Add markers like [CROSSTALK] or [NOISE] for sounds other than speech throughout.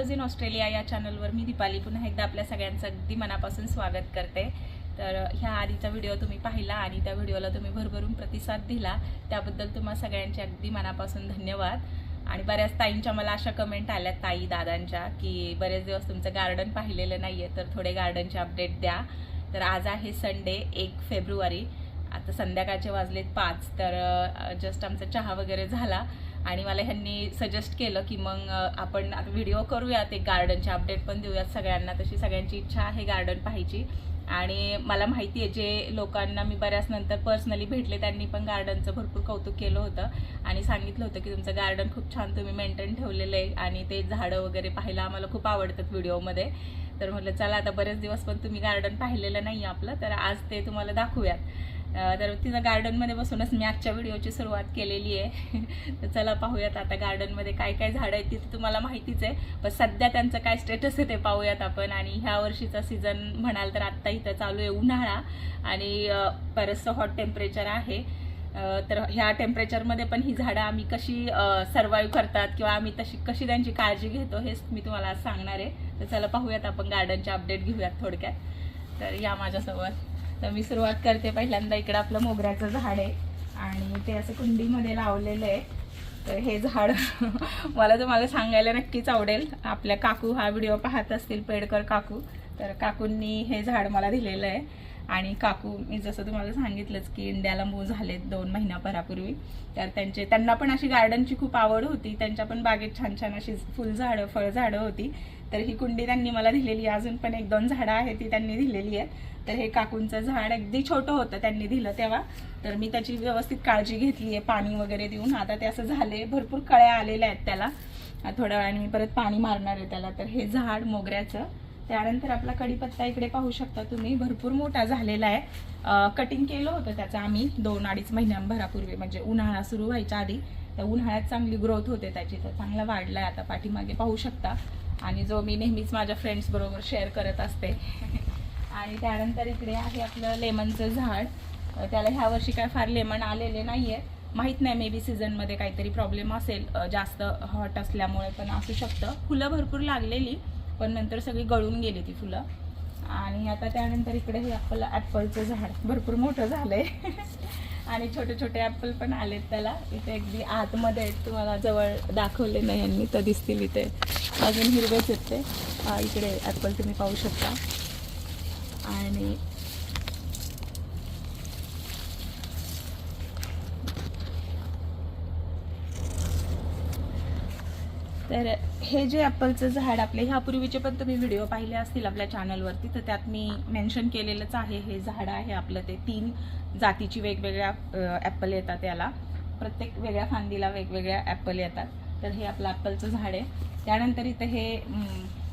आपल्या in Australia या चॅनलवर मी दीपाली पुन्हा एकदा आपल्या सगळ्यांचं अगदी मनापासून स्वागत करते. तर ह्या आधीचा व्हिडिओ तुम्ही पाहिला आणि त्या व्हिडिओला तुम्ही भरभरून प्रतिसाद दिला. त्याबद्दल तुम्हा सगळ्यांचे अगदी मनापासून धन्यवाद. आणि बऱ्याच ताईंच्या मला अशा कमेंट आल्या ताई दादांच्या की बरेच दिवस तुमचं गार्डन पाहिलेलं नाहीये तर थोडे गार्डनचे अपडेट द्या. तर आज आहे संडे एक फेब्रुवारी. आता संध्याकाळचे वाजलेत पाच तर जस्ट आमचा चहा वगैरे झाला. आणि मला ह्यांनी सजेस्ट केलं की मग आपण व्हिडिओ करूयात एक गार्डनचे अपडेट पण देऊयात सगळ्यांना. तशी सगळ्यांची इच्छा आहे गार्डन पाहायची. आणि मला माहिती आहे जे लोकांना मी बऱ्याच नंतर पर्सनली भेटले त्यांनी पण गार्डनचं भरपूर कौतुक केलं होतं. आणि सांगितलं होतं की तुमचं गार्डन खूप छान तुम्ही मेंटेन ठेवलेलं आहे आणि ते झाडं वगैरे पाहायला आम्हाला खूप आवडतात व्हिडिओमध्ये तर म्हटलं चला आता बरेच दिवस पण तुम्ही गार्डन पाहिलेलं नाही आपलं तर आज ते तुम्हाला दाखवूयात. तर तिथं गार्डनमध्ये बसूनच मी आजच्या व्हिडिओची सुरुवात केलेली आहे. [LAUGHS] तर चला पाहूयात आता गार्डनमध्ये काय काय झाडं आहेत तिथं तुम्हाला माहितीच आहे. पण सध्या त्यांचं काय स्टेटस आहे ते पाहूयात आपण. आणि ह्या वर्षीचा सीझन म्हणाल तर आत्ता इथं चालू आहे उन्हाळा. आणि बरंचसं हॉट टेम्परेचर आहे. तर ह्या टेम्परेचरमध्ये पण ही झाडं आम्ही कशी सर्वाईव्ह करतात किंवा आम्ही तशी कशी त्यांची काळजी घेतो हेच मी तुम्हाला आज सांगणार आहे. तर चला पाहूयात आपण गार्डनचे अपडेट घेऊयात थोडक्यात. तर या माझ्यासोबत. तर मी सुरुवात करते. पहिल्यांदा इकडं आपलं मोगऱ्याचं झाड आहे आणि ते असं कुंडीमध्ये लावलेलं आहे. तर हे झाड [LAUGHS] मला तुम्हाला सांगायला नक्कीच आवडेल. आपल्या काकू हा व्हिडिओ पाहत असतील पेडकर काकू. तर काकूंनी हे झाड मला दिलेलं आहे. आणि काकू मी जसं तुम्हाला सांगितलंच की इंडियाला मूव झालेत दोन महिन्याभरापूर्वी. तर त्यांचे त्यांना पण अशी गार्डनची खूप आवड होती. त्यांच्या पण बागेत छान छान अशी फुलझाडं फळझाडं होती. तर ही कुंडी त्यांनी मला दिलेली आहे. अजून पण एक दोन झाडं आहेत ती त्यांनी दिलेली आहेत. तर हे काकूंचं झाड अगदी छोटं होतं त्यांनी दिलं तेव्हा. तर मी त्याची व्यवस्थित काळजी घेतली आहे पाणी वगैरे देऊन. आता ते असं झाले भरपूर कळ्या आलेल्या आहेत त्याला. थोड्या वेळाने मी परत पाणी मारणार आहे त्याला. तर हे झाड मोगऱ्याचं. त्यानंतर आपला कढीपत्ता इकडे पाहू शकता तुम्ही. भरपूर मोठा झालेला आहे. कटिंग केलं होतं त्याचं आम्ही दोन अडीच महिन्यांभरापूर्वी. म्हणजे उन्हाळा सुरू व्हायच्या आधी. तर उन्हाळ्यात चांगली ग्रोथ होते त्याची. तर चांगला आहे आता. पाठीमागे पाहू शकता. आणि जो मी नेहमीच माझ्या फ्रेंड्स बरोबर शेअर करत असते. आणि त्यानंतर इकडे आहे आपलं लेमनचं झाड. त्याला ह्या वर्षी काय फार लेमन आलेले नाहीये. माहीत नाही मे बी सीझनमध्ये काहीतरी प्रॉब्लेम असेल. जास्त हॉट असल्यामुळे पण असू शकतं. फुलं भरपूर लागलेली पण नंतर सगळी गळून गेली ती फुलं. आणि आता त्यानंतर इकडे हे आपलं ॲपलचं झाड. भरपूर मोठं झालं आहे [LAUGHS] आणि छोटे छोटे ॲपल पण आलेत त्याला. इथे अगदी आतमध्ये आहेत. तुम्हाला जवळ दाखवले नाही यांनी तर दिसतील इथे. अजून हिरवेच आहेत ते. इकडे ॲपल तुम्ही पाहू शकता. आणि तर हे जे ॲपलचं झाड आपले ह्यापूर्वीचे पण तुम्ही व्हिडिओ पाहिले असतील आपल्या चॅनलवरती तर त्यात मी मेन्शन केलेलंच आहे हे झाड आहे आपलं ते तीन जातीची वेगवेगळ्या ॲपल येतात त्याला प्रत्येक वेगळ्या फांदीला वेगवेगळ्या ॲपल येतात. तर हे आपलं ॲपलचं झाड आहे. त्यानंतर इथं हे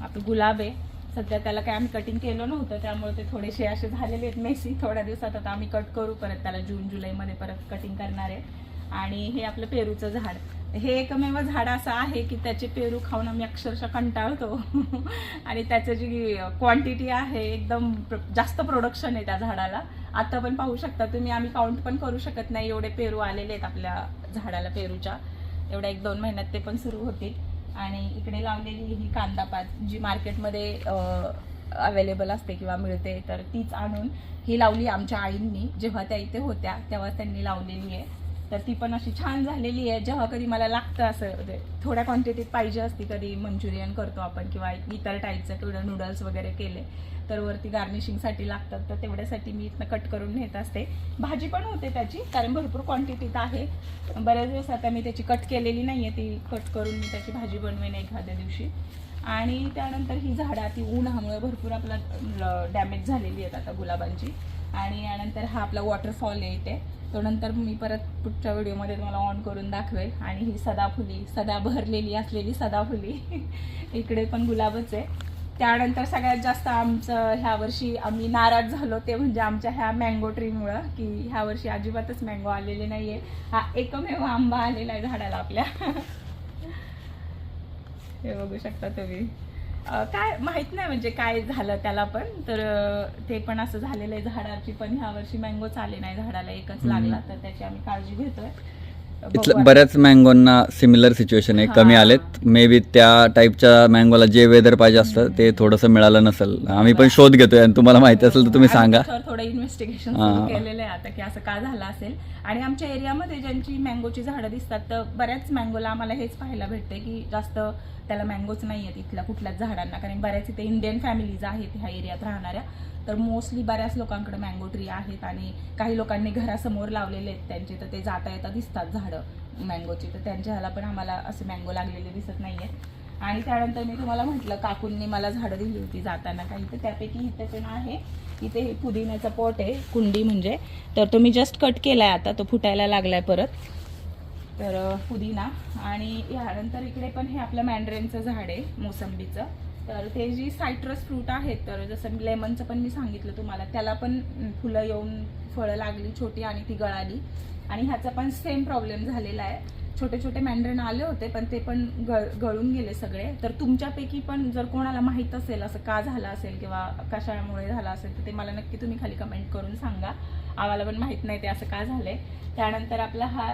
आपलं गुलाब आहे. सध्या त्याला काय आम्ही कटिंग केलं नव्हतं त्यामुळे ते थोडेसे असे झालेले आहेत. मेसी थोड्या दिवसात आता आम्ही कट करू परत त्याला जून जुलैमध्ये परत कटिंग करणार आहे. आणि हे आपलं पेरूचं झाड. हे एकमेव झाड असं आहे की त्याचे पेरू खाऊन आम्ही अक्षरशः कंटाळतो. [LAUGHS] आणि त्याचं जी क्वांटिटी आहे एकदम प्र- जास्त प्रोडक्शन आहे त्या झाडाला. आता पण पाहू शकता तुम्ही आम्ही काउंट पण करू शकत नाही एवढे पेरू आलेले आहेत आपल्या झाडाला पेरूच्या. एवढ्या एक दोन महिन्यात ते पण सुरू होतील. आणि इकडे लावलेली ही कांदापात जी मार्केटमध्ये अवेलेबल असते किंवा मिळते तर तीच आणून ही लावली आमच्या आईंनी. जेव्हा त्या इथे होत्या तेव्हा त्यांनी लावलेली आहे. तर ती पण अशी छान झालेली आहे. जेव्हा कधी मला लागतं असं म्हणजे थोड्या क्वांटिटीत पाहिजे असती कधी मंचुरियन करतो आपण किंवा इतर टाईपचं किंवा नूडल्स वगैरे केले तर वरती गार्निशिंगसाठी लागतात. तर तेवढ्यासाठी मी इथनं कट करून नेत असते. भाजी पण होते त्याची कारण भरपूर क्वांटिटीत आहे. बऱ्याच दिवस आता मी त्याची कट केलेली नाही आहे ती कट करून मी त्याची भाजी बनवेन एखाद्या दिवशी. आणि त्यानंतर ही झाडं ती उन्हामुळे भरपूर आपला डॅमेज झालेली आहेत आता गुलाबांची. आणि यानंतर हा आपला वॉटरफॉल आहे इथे. तो नंतर मी परत पुढच्या व्हिडिओमध्ये तुम्हाला ऑन करून दाखवेल. आणि ही सदाफुली सदा भरलेली असलेली सदाफुली. [LAUGHS] इकडे पण गुलाबच आहे. त्यानंतर सगळ्यात जास्त आमचं ह्या वर्षी आम्ही नाराज झालो ते म्हणजे आमच्या ह्या मँगो ट्रीमुळं की ह्या वर्षी अजिबातच मँगो आलेले नाहीये. हा एकमेव आंबा आलेला आहे झाडाला आपल्या. [LAUGHS] हे बघू शकता तुम्ही. काय माहीत नाही म्हणजे काय झालं त्याला पण. तर ते पण असं झालेलं आहे झाडाची पण ह्या वर्षी मँगोच आले नाही. झाडाला एकच लागला तर त्याची आम्ही काळजी घेतोय. बऱ्याच मँगोंना सिमिलर सिच्युएशन आहे. कमी. आलेत. मे बी त्या टाईपच्या मँगोला जे वेदर पाहिजे असतं ते थोडंसं मिळालं नसेल. आम्ही पण शोध घेतोय आणि तुम्हाला माहिती असेल तर तुम्ही सांगा. थोडं इन्व्हेस्टिगेशन केलेलं आहे आता की असं का झालं असेल. आणि आमच्या एरियामध्ये ज्यांची मँगोची झाडं दिसतात तर बऱ्याच मँगोला आम्हाला हेच पाहायला भेटते की जास्त त्याला मँगोच नाही आहेत इथल्या कुठल्याच झाडांना. कारण बऱ्याच इथे इंडियन फॅमिलीज आहेत ह्या एरियात राहणाऱ्या. तर मोस्टली बऱ्याच लोकांकडे मँगो ट्री आहेत आणि काही लोकांनी घरासमोर लावलेले आहेत त्यांचे तर ते जाता येता दिसतात झाडं मँगोची तर त्यांच्या ह्याला पण आम्हाला असे मँगो लागलेले दिसत नाही आहेत आणि त्यानंतर मी तुम्हाला म्हटलं काकूंनी मला झाडं दिली होती जाताना. काही तर त्यापैकी इथे पण आहे. इथे हे पुदिन्याचा पॉट आहे कुंडी म्हणजे. तर तो मी जस्ट कट केला आहे आता तो फुटायला लागलाय परत. तर पुदिना. आणि यानंतर इकडे पण हे आपलं मँड्रेनचं झाड आहे मोसंबीचं. तर ते जी सायट्रस फ्रूट आहेत तर जसं लेमनचं पण मी सांगितलं तुम्हाला त्याला पण फुलं येऊन फळं लागली छोटी आणि ती गळाली. आणि ह्याचा पण सेम प्रॉब्लेम झालेला आहे. छोटे छोटे मॅन्ड्रेन आले होते पण ते पण गळ गळून गेले सगळे. तर तुमच्यापैकी पण जर कोणाला माहीत असेल असं का झालं असेल किंवा कशामुळे झालं असेल तर ते मला नक्की तुम्ही खाली कमेंट करून सांगा. आम्हाला पण माहीत नाही ते असं का झालंय. त्यानंतर आपला हा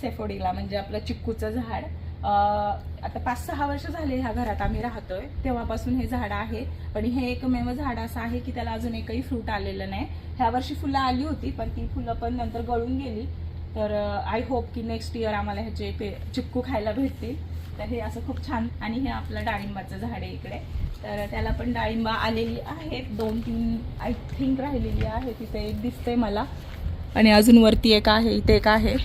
सेफोडीला म्हणजे आपलं चिक्कूचं झाड. आता पाच सहा वर्ष झाले ह्या घरात आम्ही राहतोय. तेव्हापासून हे झाड आहे. पण हे एकमेव झाड असं आहे की त्याला अजून एकही फ्रूट आलेलं नाही. ह्या वर्षी फुलं आली होती पण ती फुलं पण नंतर गळून गेली. तर आय होप की नेक्स्ट इयर आम्हाला ह्याचे पे चिक्कू खायला भेटतील. तर हे असं खूप छान. आणि हे आपलं डाळिंबाचं झाड आहे इकडे. तर त्याला पण डाळिंबा आलेली आहेत. दोन तीन आय थिंक राहिलेली आहे तिथे एक दिसते मला. आणि अजून वरती एक आहे इथे एक आहे.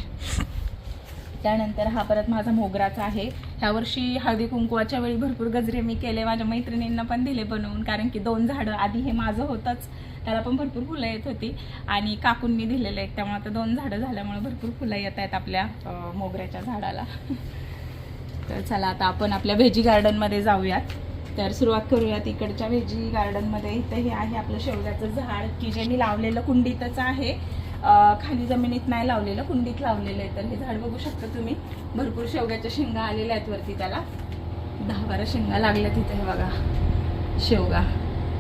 त्यानंतर हा परत माझा मोगराचा आहे. ह्या वर्षी हळदी कुंकवाच्या वेळी भरपूर गजरे मी केले. माझ्या मैत्रिणींना पण दिले बनवून. कारण की दोन झाडं आधी हे माझं होतंच. त्याला पण भरपूर फुलं येत होती. आणि काकूंनी दिलेलं आहे त्यामुळे आता दोन झाडं झाल्यामुळे भरपूर फुलं येत आहेत आपल्या मोगऱ्याच्या झाडाला. तर चला आता आपण आपल्या व्हेजी गार्डनमध्ये जाऊयात. तर सुरुवात करूयात इकडच्या व्हेजी गार्डनमध्ये इथं हे आहे आपलं शेवग्याचं झाड की जे मी लावलेलं कुंडीतच आहे. खाली जमिनीत नाही लावलेलं कुंडीत लावलेलं आहे. तर हे झाड बघू शकता तुम्ही. भरपूर शेवग्याच्या शेंगा आलेल्या आहेत वरती त्याला. दहा बारा शेंगा लागल्या तिथे हे बघा. शेवगा.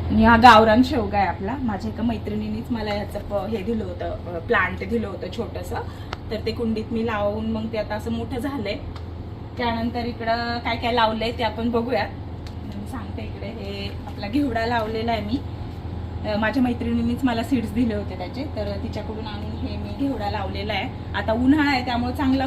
आणि हा गावरान शेवगा आहे आपला. माझ्या एका मैत्रिणीनेच मला याचं प- हे दिलं होतं प्लांट दिलं होतं छोटंसं. तर ते कुंडीत मी लावून मग ते आता असं मोठं झालंय. त्यानंतर इकडं काय काय लावलंय ते आपण बघूयात. मी सांगते इकडे हे आपला घेवडा लावलेला आहे मी. माझ्या मैत्रिणींनीच मला सीड्स दिले होते त्याचे. तर तिच्याकडून आणून हे मी घेवडा लावलेला आहे. आता उन्हाळा आहे त्यामुळे चांगला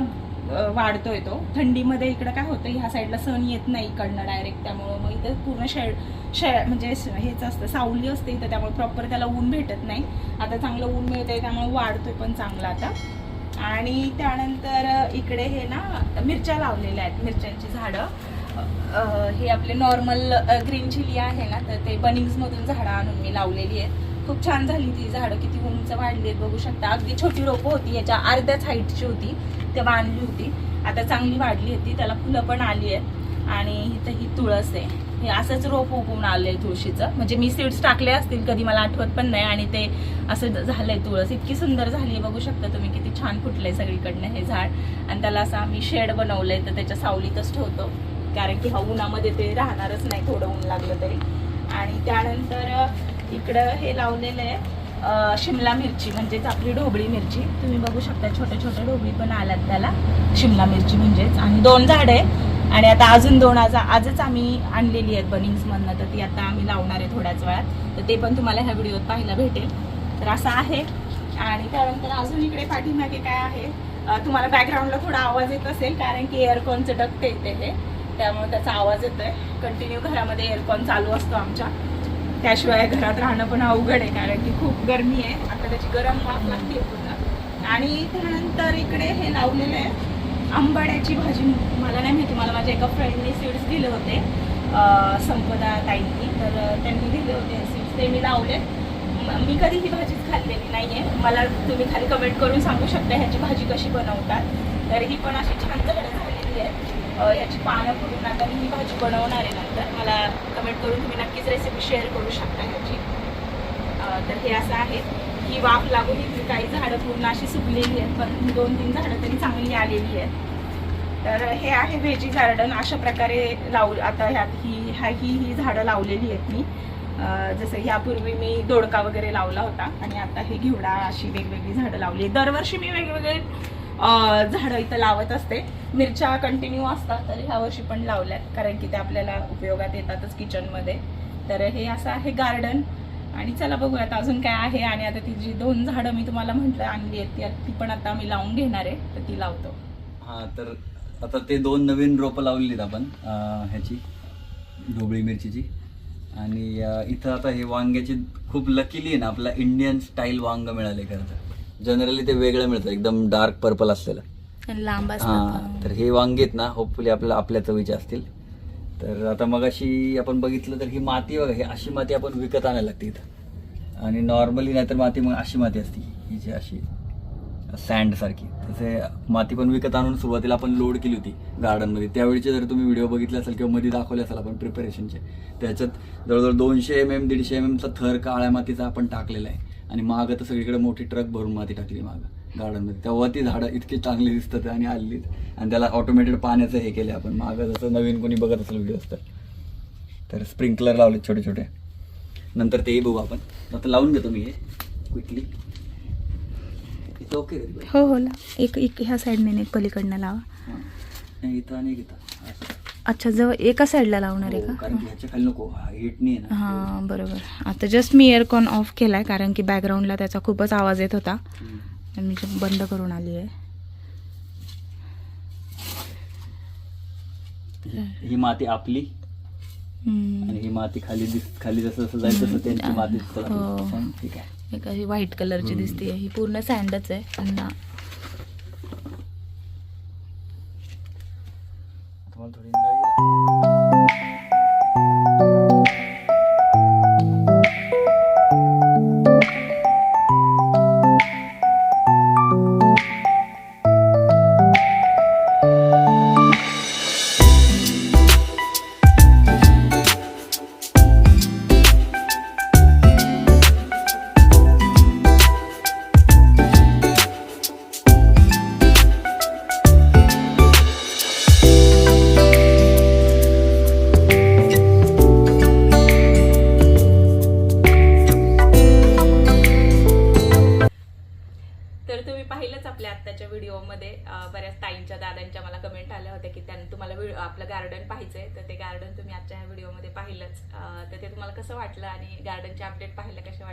वाढतोय तो. थंडीमध्ये इकडं काय होतं ह्या साईडला सण येत नाही इकडनं डायरेक्ट त्यामुळं. मग इथं पूर्ण शेड शे म्हणजे हेच असतं सावली असते इथं त्यामुळे प्रॉपर त्याला ऊन भेटत नाही. आता चांगलं ऊन मिळतंय त्यामुळे वाढतोय पण चांगला आता. आणि त्यानंतर इकडे हे ना मिरच्या लावलेल्या आहेत मिरच्यांची झाडं. हे आपले नॉर्मल ग्रीन चिली आहे ना तर ते बनिंग्समधून झाडं आणून मी लावलेली आहेत. खूप छान झाली ती झाडं किती उंच वाढली आहेत बघू शकता. अगदी छोटी रोपं होती याच्या अर्ध्याच हाईटची होती. तेव्हा आणली होती. आता चांगली वाढली होती. त्याला फुलं पण आली आहेत. आणि इथं ही तुळस आहे. हे असंच रोप उगवून आलंय तुळशीचं. म्हणजे मी सीड्स टाकले असतील कधी मला आठवत पण नाही. आणि ते असं झालंय तुळस. इतकी सुंदर झाली बघू शकता तुम्ही किती छान फुटलंय सगळीकडनं हे झाड. आणि त्याला असं आम्ही शेड बनवलंय. तर त्याच्या सावलीतच ठेवतो. कारण की हा उन्हामध्ये ते राहणारच नाही. थोडं ऊन लागलं तरी. आणि त्यानंतर इकडं हे लावलेलं आहे. शिमला मिरची म्हणजेच आपली ढोबळी मिरची. तुम्ही बघू शकता छोटे छोटे ढोबळी पण आल्यात त्याला. शिमला मिरची म्हणजेच. आणि दोन झाड आहे आणि आता अजून दोन आज आजच आम्ही आणलेली आहेत बनिंग्समधनं तर ती आता आम्ही लावणार आहे थोड्याच वेळात. तर ते पण तुम्हाला ह्या व्हिडिओत पाहायला भेटेल. तर असं आहे. आणि त्यानंतर अजून इकडे पाठीमागे काय आहे? तुम्हाला बॅकग्राऊंडला थोडा आवाज येत असेल कारण की एअरकॉनचं डक्ट येते ते त्यामुळे त्याचा आवाज येतोय. कंटिन्यू घरामध्ये एअरकॉन चालू असतो आमच्या. त्याशिवाय घरात राहणं पण अवघड आहे कारण की खूप गरमी आहे. आता त्याची गरम वाफ लागते पूर्ण. आणि त्यानंतर इकडे हे लावलेलं आहे आंबाड्याची भाजी. मला नाही माहिती मला माझ्या एका फ्रेंडने सीड्स दिले होते संपदा ताईंनी. तर त्यांनी दिले होते सीड्स ते मी लावले मी कधी ही भाजीच खाल्लेली नाही आहे मला तुम्ही खाली कमेंट करून सांगू शकता ह्याची भाजी कशी बनवतात. तर ही पण अशी छान झाडं झालेली आहे. याची पानं करून आता मी ही भाजी बनवणार आहे नंतर. मला कमेंट करून तुम्ही नक्कीच रेसिपी शेअर करू शकता ह्याची. तर हे असं आहे. ही वाफ लागून ही काही झाडं पूर्ण अशी सुकलेली आहेत. पण दोन तीन झाडं तरी चांगली आलेली आहेत. तर हे आहे व्हेजी गार्डन अशा प्रकारे लाव आता ह्यात ही ह्या ही ही झाडं लावलेली आहेत मी. जसं ह्यापूर्वी मी दोडका वगैरे लावला होता. आणि आता हे घेवडा अशी वेगवेगळी झाडं लावली दरवर्षी मी वेगवेगळे झाडं इथं लावत असते. मिरच्या कंटिन्यू असतात तर ह्या वर्षी पण लावल्यात. कारण की ते आपल्याला उपयोगात येतातच किचनमध्ये तर हे असं आहे गार्डन आणि चला बघूयात अजून काय आहे. आणि आता ती जी दोन झाडं मी तुम्हाला म्हटलं आणली आहेत ती- ती पण आता मी लावून घेणार आहे. तर ती लावतो. हा तर आता ते दोन नवीन रोपं लावलेलीत आपण ह्याची ढोबळी मिरचीची. आणि इथं आता हे वांग्याची खूप लकीली आहे ना आपला इंडियन स्टाईल वांग मिळाले खरं तर. जनरली ते वेगळं मिळतं. एकदम डार्क पर्पल असलेलं. लांब हा तर हे वांगे आहेत ना होपफुली आपल्याला आपल्या चवीचे असतील. तर आता मग अशी आपण बघितलं तर ही माती बघा ही अशी माती आपण विकत आणायला लागते इथं. आणि नॉर्मली नाहीतर माती मग अशी माती असते ही जी अशी सँड सारखी. तसे माती पण विकत आणून सुरुवातीला आपण लोड केली होती गार्डनमध्ये त्यावेळीचे जर तुम्ही व्हिडिओ बघितले असेल किंवा मध्ये दाखवले असेल आपण प्रिपरेशनचे त्याच्यात जवळजवळ दोनशे एम एम दीडशे एम एमचा थर काळ्या मातीचा आपण टाकलेला आहे. आणि मागं तर सगळीकडे मोठी ट्रक भरून माती टाकली मागं गार्डनमध्ये तेव्हा ती झाडं इतकी चांगली दिसतात आणि हल्ली आणि त्याला ऑटोमॅटेड पाण्याचं हे केलं आपण. मागं जसं नवीन कोणी बघत असेल व्हिडिओ तर तर स्प्रिंकलर लावले छोटे छोटे. नंतर तेही बघू आपण. आता लावून घेतो मी हे क्विकली इथं ओके हो हो. ला एक एक ह्या साईडने एक पलीकडनं लावा. नाही इथं आणि इथं. असं. अच्छा जवळ एका साईडला लावणार आहे हो, का कारण की ह्याच्या खाली नको हिट नाही आहे ना हां बरोबर आता जस्ट मी एअरकॉन ऑफ केलाय कारण की बॅकग्राऊंडला त्याचा खूपच आवाज येत होता हम्म. मी जे बंद करून आली आहे ही- ही माती आपली हम्म. आणि ही माती खाली दिस खाली जसं जसं जाईल तसं त्यांची माती दिसत. हो. छान, ठीक आहे एक अशी व्हाईट कलरची. दिसते ही पूर्ण सँडच आहे तुम्हाला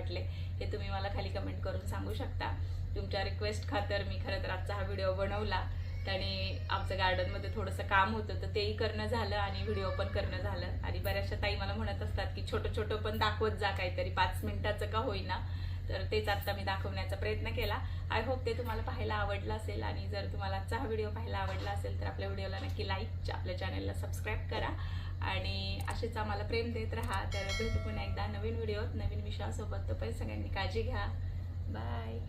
वाटले हे तुम्ही मला खाली कमेंट करून सांगू शकता. तुमच्या रिक्वेस्ट खातर मी खरं तर आजचा हा व्हिडिओ बनवला. आणि आमचं गार्डनमध्ये थोडंसं काम होतं तर तेही करणं झालं आणि व्हिडिओ पण करणं झालं. आणि बऱ्याचशा ताई मला म्हणत असतात की छोटं छोटं पण दाखवत जा काहीतरी पाच मिनिटाचं का होईना. तर तेच आत्ता मी दाखवण्याचा प्रयत्न केला. आय होप ते तुम्हाला पाहायला आवडलं असेल आणि जर तुम्हाला आजचा हा व्हिडिओ पाहायला आवडला असेल तर आपल्या व्हिडिओला नक्की लाईक आपल्या चॅनलला सबस्क्राईब करा. आणि असेच आम्हाला प्रेम देत राहा. तर भेटू पुन्हा एकदा नवीन व्हिडिओत नवीन विषयासोबत. तोपर्यंत सगळ्यांनी काळजी घ्या. बाय